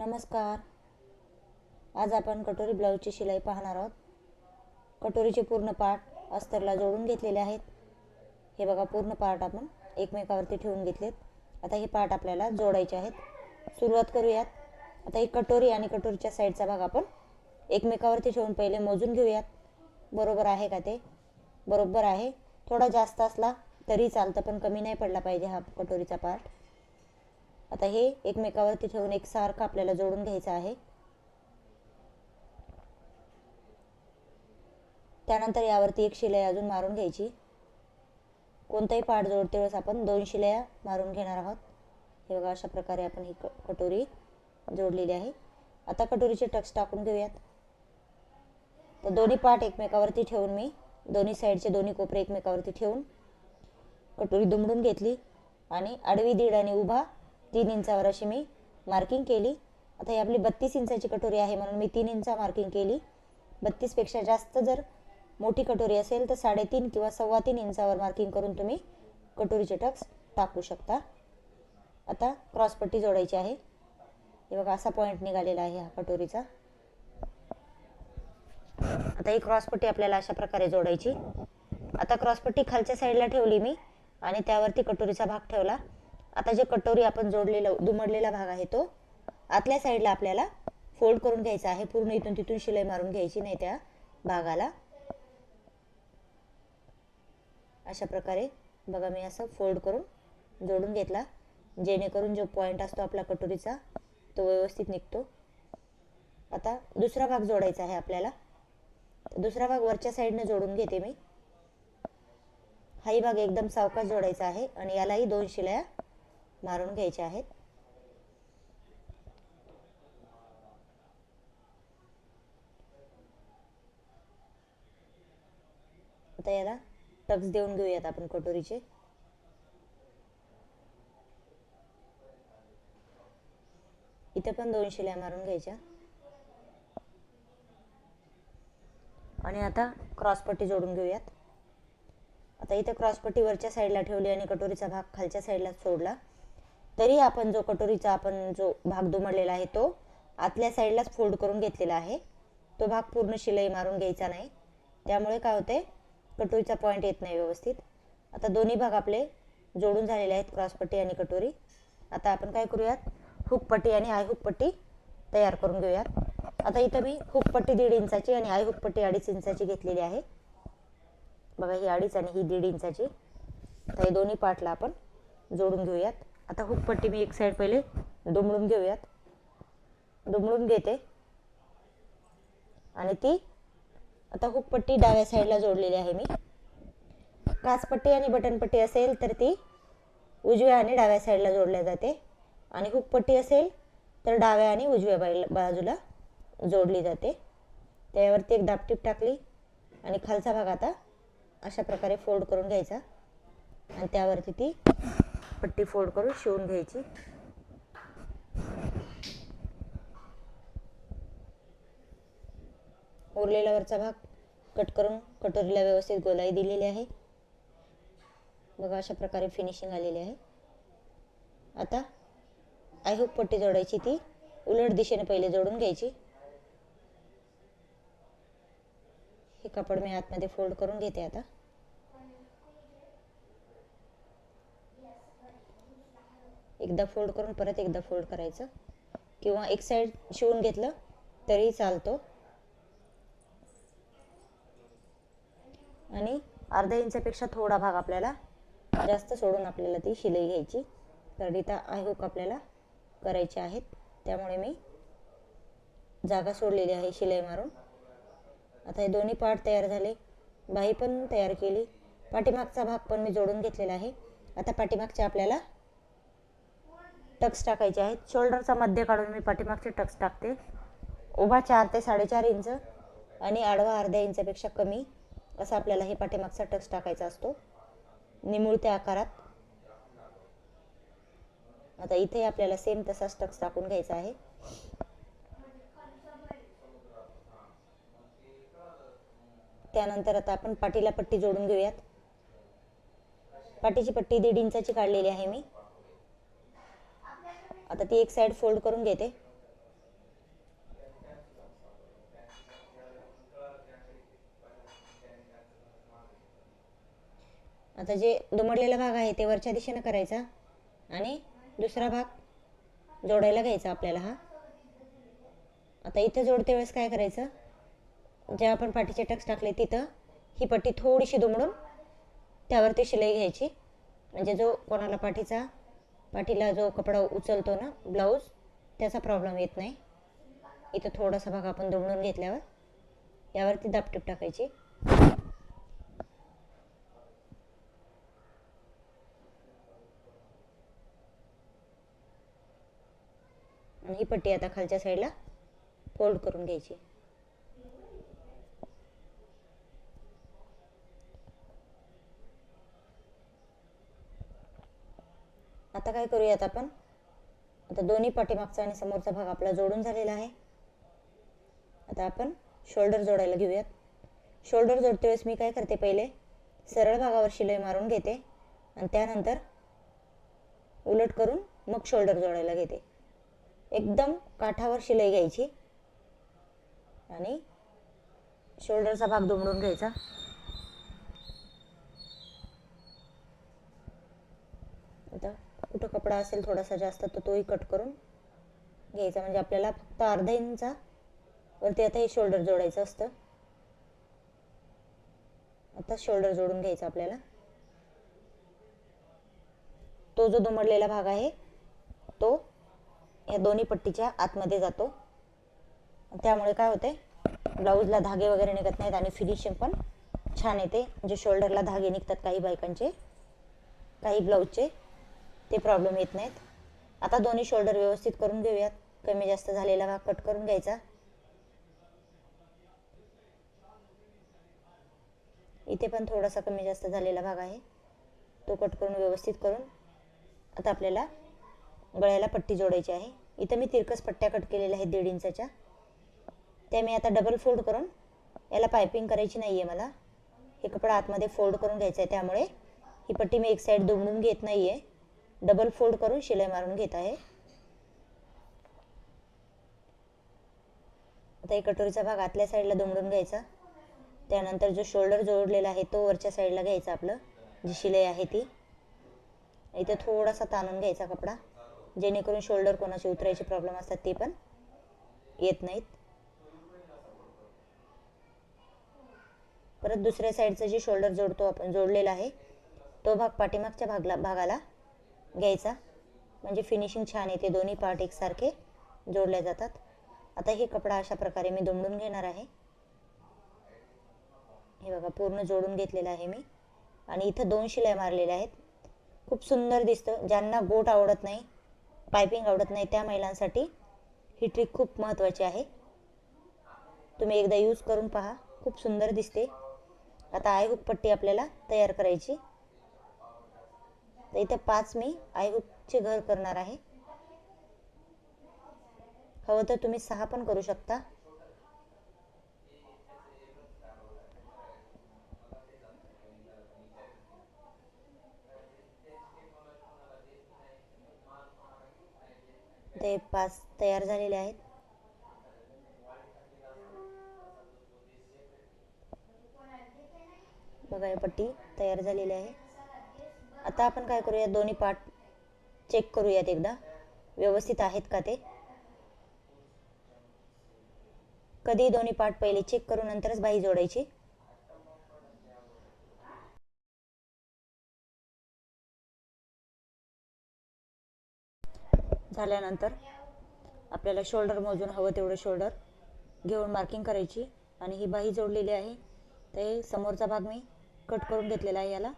नमस्कार. आज आपण कटोरी ब्लाऊजची शिलाई पाहणार आहोत. कटोरीचे पूर्ण पार्ट अस्तरला जोडून घेतलेले आहेत. हे बघा पूर्ण पार्ट आपण एकमेकावरती ठेवून घेतलेत. आता हे पार्ट आपल्याला जोडायचे आहेत. सुरुवात करूयात. आता ही कटोरी आणि कटोरीच्या साईडचा भाग आपण एकमेकावरती ठेवून पहिले मोजून घेऊयात. बरोबर आहे का ते? बरोबर आहे. थोडा जास्त असला तरी चालतं पण कमी नाही पडला पाहिजे हा कटोरीचा पार्ट. आता हे एकमेकावरती ठेवून एकसारखं आपल्याला जोडून घ्यायचं आहे. त्यानंतर यावरती एक शिलाई अजून मारून घ्यायची. कोणताही पाठ जोडते वेळेस आपण दोन शिलाया मारून घेणार आहोत. हे बघा अशा प्रकारे आपण ही क कटोरी जोडलेली आहे. आता कटोरीचे टक्स टाकून घेऊयात. तर दोन्ही पाठ एकमेकावरती ठेवून मी दोन्ही साईडचे दोन्ही कोपरे एकमेकावरती ठेवून कटोरी दुमडून घेतली आणि आडवी दीड आणि उभा तीन इंचावर अशी मी मार्किंग केली. आता ही आपली बत्तीस इंचाची कटोरी आहे म्हणून मी तीन इंचा मार्किंग केली. बत्तीसपेक्षा जास्त जर मोठी कटोरी असेल तर साडेतीन किंवा सव्वा तीन इंचावर मार्किंग करून तुम्ही कटोरीचे टक्स टाकू शकता. आता क्रॉसपट्टी जोडायची आहे. हे बघा असा पॉईंट निघालेला आहे हा कटोरीचा. आता ही क्रॉसपट्टी आपल्याला अशा प्रकारे जोडायची. आता क्रॉसपट्टी खालच्या साईडला ठेवली मी आणि त्यावरती कटोरीचा भाग ठेवला. आता जे कटोरी आपण जोडलेला दुमडलेला भाग आहे तो आतल्या साईडला आपल्याला फोल्ड करून घ्यायचा आहे. पूर्ण इथून तिथून शिलाई मारून घ्यायची नाही त्या भागाला. अशा प्रकारे बघा मी असं फोल्ड करून जोडून घेतला. जेणेकरून जो पॉईंट असतो आपला कटोरीचा तो व्यवस्थित निघतो. आता दुसरा भाग जोडायचा आहे आपल्याला. दुसरा भाग वरच्या साईडने जोडून घेते मी. हाही भाग एकदम सावकाश जोडायचा आहे आणि यालाही दोन शिल्या मारून घ्यायचे आहेत. आता याला टक्स देऊन घेऊयात आपण कटोरीचे. इथे पण दोन शिल्या मारून घ्यायच्या. आणि आता क्रॉसपट्टी जोडून घेऊयात. आता इथे क्रॉसपट्टी वरच्या साईडला ठेवली आणि कटोरीचा भाग खालच्या साईडला सोडला. तरी आपण जो कटोरीचा आपण जो भाग दुमडलेला आहे तो आतल्या साईडलाच फोल्ड करून घेतलेला आहे. तो भाग पूर्ण शिलाई मारून घ्यायचा नाही. त्यामुळे काय होते? कटोरीचा पॉईंट येत नाही व्यवस्थित. आता दोन्ही भाग आपले जोडून झालेले आहेत क्रॉसपट्टी आणि कटोरी. आता आपण काय करूयात? हुकपट्टी आणि आय हुकपट्टी तयार करून घेऊयात. आता इथं मी हुकपट्टी दीड इंचाची आणि आय हुकपट्टी अडीच इंचाची घेतलेली आहे. बघा ही अडीच आणि ही दीड इंचाची. तर हे दोन्ही पार्टला आपण जोडून घेऊयात. आता हुकपट्टी मी एक साईड पहिले दुमडून घेऊयात. दुमडून घेते. आणि ती आता हुकपट्टी डाव्या साईडला जोडलेली आहे मी. काचपट्टी आणि बटनपट्टी असेल तर ती उजव्या आणि डाव्या साईडला जोडल्या जाते. आणि हुकपट्टी असेल तर डाव्या आणि उजव्या बाजूला जोडली जाते. त्यावरती एक दापटीप टाकली आणि खालचा भाग आता अशा प्रकारे फोल्ड करून घ्यायचा. आणि त्यावरती ती पट्टी फोल्ड करून शिवून घ्यायची. उरलेला वरचा भाग कट करून कटोरीला व्यवस्थित गोलाई दिलेली आहे. बघा अशा प्रकारे फिनिशिंग आलेली आहे. आता आय होप पट्टी जोडायची ती. उलट दिशेने पहिले जोडून घ्यायची. हे कापड मी आतमध्ये फोल्ड करून घेते आता. एकदा फोल्ड करून परत एकदा फोल्ड करायचं. किंवा एक साईड शिवून घेतलं तरी चालतो. आणि अर्धा इंचापेक्षा थोडा भाग आपल्याला जास्त सोडून आपल्याला ती शिलाई घ्यायची. तर इथं आयहूक आपल्याला करायचे आहेत. त्यामुळे मी जागा सोडलेली आहे शिलाई मारून. आता हे दोन्ही पार्ट तयार झाले. बाही पण तयार केली. पाठीमागचा भाग पण मी जोडून घेतलेला आहे. आता पाठीमागच्या आपल्याला टक्स टाकायचे आहेत. शोल्डरचा मध्य काढून मी पाठीमागचे टक्स टाकते. उभा चार ते साडेचार इंच आणि आडवा अर्ध्या इंचापेक्षा कमी असा आपल्याला हे पाठीमागचा टक्स टाकायचा असतो. निमुळत्या आकारात. आता इथे आपल्याला सेम तसाच टक्स टाकून घ्यायचा आहे. त्यानंतर आता आपण पाठीला पट्टी जोडून घेऊयात. पाठीची पट्टी दीड इंचाची काढलेली आहे मी. आता ती एक साईड फोल्ड करून घेते. आता जे दुमडलेला भाग आहे ते वरच्या दिशेनं करायचा आणि दुसरा भाग जोडायला घ्यायचा आपल्याला हा. आता इथं जोडते वेळेस काय करायचं? जे आपण पाठीचे टक्स टाकले तिथं ही पट्टी थोडीशी दुमडून त्यावरती शिलाई घ्यायची. म्हणजे जो कोणाला पाठीचा पाठीला जो कपडा उचलतो ना ब्लाऊज त्याचा प्रॉब्लेम येत नाही. इथं थोडासा भाग आपण दुमडून घेतल्यावर यावरती दापटीप टाकायची. ही पट्टी आता खालच्या साईडला फोल्ड करून घ्यायची. आता काय करूयात आपण? आता दोन्ही पाठीमागचा आणि समोरचा भाग आपला जोडून झालेला आहे. आता आपण शोल्डर जोडायला घेऊयात. शोल्डर जोडते वेळेस मी काय करते पहिले? सरळ भागावर शिलाई मारून घेते आणि त्यानंतर उलट करून मग शोल्डर जोडायला घेते. एकदम काठावर शिलाई घ्यायची आणि शोल्डरचा भाग दुमडून घ्यायचा आता कुठं कपडा असेल थोडासा जास्त तर तोही कट करून घ्यायचा. म्हणजे आपल्याला फक्त अर्धा इंचा वरती आता हे शोल्डर जोडायचं असतं. आता शोल्डर जोडून घ्यायचा आपल्याला. तो जो दुमडलेला भाग आहे तो या दोन्ही पट्टीच्या आतमध्ये जातो. त्यामुळे काय होते ब्लाऊजला धागे वगैरे निघत नाहीत आणि फिनिशिंग पण छान येते. म्हणजे शोल्डरला धागे निघतात काही बायकांचे काही ब्लाऊजचे ते प्रॉब्लेम येत नाहीत. आता दोन्ही शोल्डर व्यवस्थित करून घेऊयात. कमी जास्त झालेला भाग कट करून घ्यायचा. इथे पण थोडासा कमी जास्त झालेला भाग आहे. तो कट करून व्यवस्थित करून आता आपल्याला गळ्याला पट्टी जोडायची आहे. इथं मी तिरकस पट्ट्या कट केलेल्या आहेत दीड इंचाच्या. त्या मी आता डबल फोल्ड करून याला पायपिंग करायची नाही आहे मला. हे कपडा आतमध्ये फोल्ड करून घ्यायचं आहे त्यामुळे. ही पट्टी मी एक साईड दुमडून घेत नाही आहे डबल फोल्ड करून शिलाई मारून घेत आहे. आता एक कटोरीचा भाग आतल्या साईडला दुमडून घ्यायचा. त्यानंतर जो शोल्डर जोडलेला आहे तो वरच्या साईडला घ्यायचा आपलं जी शिलाई आहे ती. इथे थोडासा ताणून घ्यायचा कपडा जेणेकरून शोल्डर कोणाचे उतरायचे प्रॉब्लेम असतात ते पण येत नाहीत. परत दुसऱ्या साईडचं जे शोल्डर जोडतो आपण जोडलेला आहे तो भाग पाठीमागच्या भागला भागाला घ्यायचा. म्हणजे फिनिशिंग छान येते. दोन्ही पार्ट एकसारखे जोडले जातात. आता हे कपडा अशा प्रकारे मी दुमडून घेणार आहे. हे बघा पूर्ण जोडून घेतलेलं आहे मी. आणि इथं दोन शिलाई मारलेल्या आहेत. खूप सुंदर दिसतं. ज्यांना गोट आवडत नाही पायपिंग आवडत नाही त्या महिलांसाठी ही ट्रिक खूप महत्त्वाची आहे. तुम्ही एकदा यूज करून पहा. खूप सुंदर दिसते. आता आयहूक पट्टी आपल्याला तयार करायची. तर इथे पाच मी आयहुकचे घर करणार आहे. हवं तर तुम्ही सहा पण करू शकता. ते पाच तयार झालेले आहेत. बघा पट्टी तयार झालेली आहे. आता आपण काय करूया? दोन्ही पार्ट चेक करूयात एकदा. व्यवस्थित आहेत का ते? कधी दोन्ही पार्ट पहिले चेक करून नंतरच बाही जोडायची. झाल्यानंतर आपल्याला शोल्डर मोजून हवं तेवढं शोल्डर घेऊन मार्किंग करायची. आणि ही बाही जोडलेली आहे. ते समोरचा भाग मी कट करून घेतलेला आहे याला.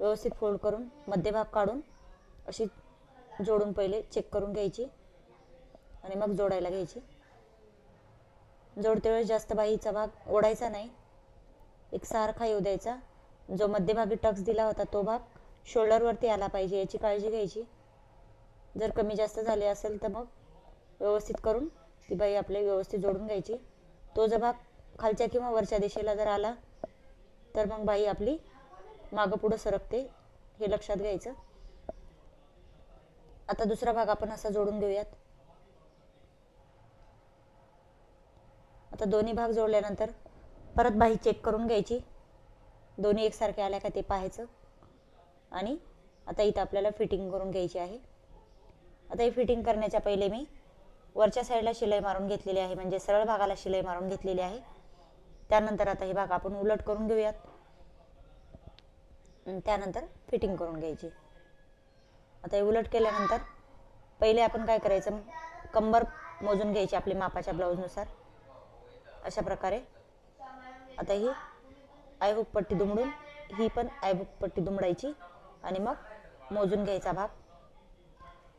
व्यवस्थित फोल्ड करून मध्यभाग काढून अशी जोडून पहिले चेक करून घ्यायची आणि मग जोडायला घ्यायची. जोडते वेळेस जास्त बाहीचा भाग ओढायचा नाही. एक सारखा येऊ द्यायचा. जो मध्यभागी टक्स दिला होता तो भाग शोल्डरवरती आला पाहिजे याची काळजी घ्यायची. जर कमी जास्त झाले असेल तर मग व्यवस्थित करून ती बाई आपली व्यवस्थित जोडून घ्यायची. तो जर भाग खालच्या किंवा वरच्या दिशेला जर आला तर मग बाई आपली मागं पुढं सरकते हे लक्षात घ्यायचं. आता दुसरा भाग आपण असा जोडून घेऊयात आता दोन्ही भाग जोडल्यानंतर परत बाही चेक करून घ्यायची. दोन्ही एकसारखे आल्या का ते पाहायचं. आणि आता इथं आपल्याला फिटिंग करून घ्यायची आहे. आता ही फिटिंग करण्याच्या पहिले मी वरच्या साईडला शिलाई मारून घेतलेली आहे. म्हणजे सरळ भागाला शिलाई मारून घेतलेली आहे. त्यानंतर आता हे भाग आपण उलट करून घेऊयात. त्यानंतर फिटिंग करून घ्यायची. आता हे उलट केल्यानंतर पहिले आपण काय करायचं? कंबर मोजून घ्यायची आपली मापाच्या ब्लाऊजनुसार अशा प्रकारे. आता ही आयबुक पट्टी दुमडून ही पण आयबुक पट्टी दुमडायची आणि मग मोजून घ्यायचा भाग.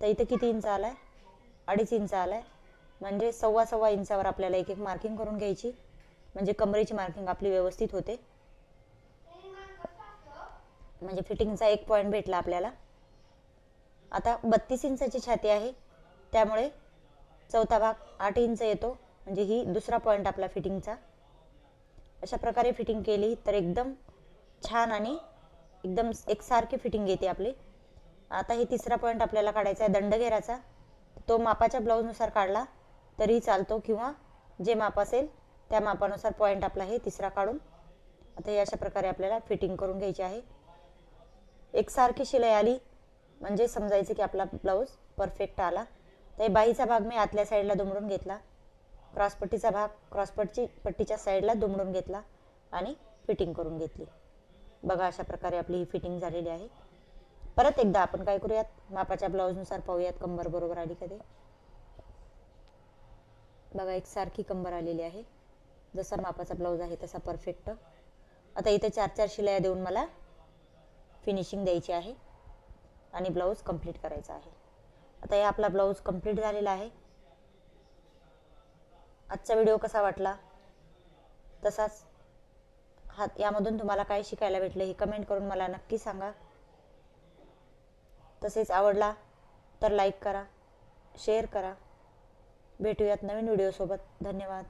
तर इथे किती इंच आला आहे अडीच इंच आला आहे म्हणजे सव्वा सव्वा इंचावर आपल्याला एक एक मार्किंग करून घ्यायची. म्हणजे कमरेची मार्किंग आपली व्यवस्थित होते. म्हणजे फिटिंगचा एक पॉईंट भेटला आपल्याला. आता बत्तीस इंचाची छाती आहे. त्यामुळे चौथा भाग आठ इंच येतो. म्हणजे ही दुसरा पॉईंट आपला फिटिंगचा. अशा प्रकारे फिटिंग केली तर एकदम छान आणि एकदम एकसारखी फिटिंग येते आपली. आता हे तिसरा पॉईंट आपल्याला काढायचा आहे दंडघेराचा. तो मापाच्या ब्लाऊजनुसार काढला तरी चालतो किंवा जे माप असेल त्या मापानुसार पॉईंट आपला हे तिसरा काढून आता हे अशा प्रकारे आपल्याला फिटिंग करून घ्यायची आहे. एकसारखी शिलाई आली. म्हणजे समजायचं की आपला ब्लाऊज परफेक्ट आला. तर हे बाईचा भाग मी आतल्या साईडला दुमडून घेतला. क्रॉसपट्टीचा भाग क्रॉसपट्टी पट्टीच्या साईडला दुमडून घेतला आणि फिटिंग करून घेतली. बघा अशा प्रकारे आपली ही फिटिंग झालेली आहे. परत एकदा आपण काय करूयात? मापाच्या ब्लाऊजनुसार पाहूयात कंबर बरोबर आली कधी बघा एक सारखी कंबर आलेली आहे. जसा मापाचा ब्लाऊज आहे तसा परफेक्ट आता इथे चार चार शिलाया देऊन मला फिनिशिंग द्यायची आहे आणि ब्लाऊज कंप्लीट करायचा आहे. आता हे आपला ब्लाऊज कंप्लीट झालेला आहे. आजचा व्हिडिओ कसा वाटला? तसाच हा यामधून तुम्हाला काय शिकायला भेटलं हे कमेंट करून मला नक्की सांगा. तसेच आवडला तर लाईक करा शेअर करा. भेटूयात नवीन व्हिडिओसोबत धन्यवाद.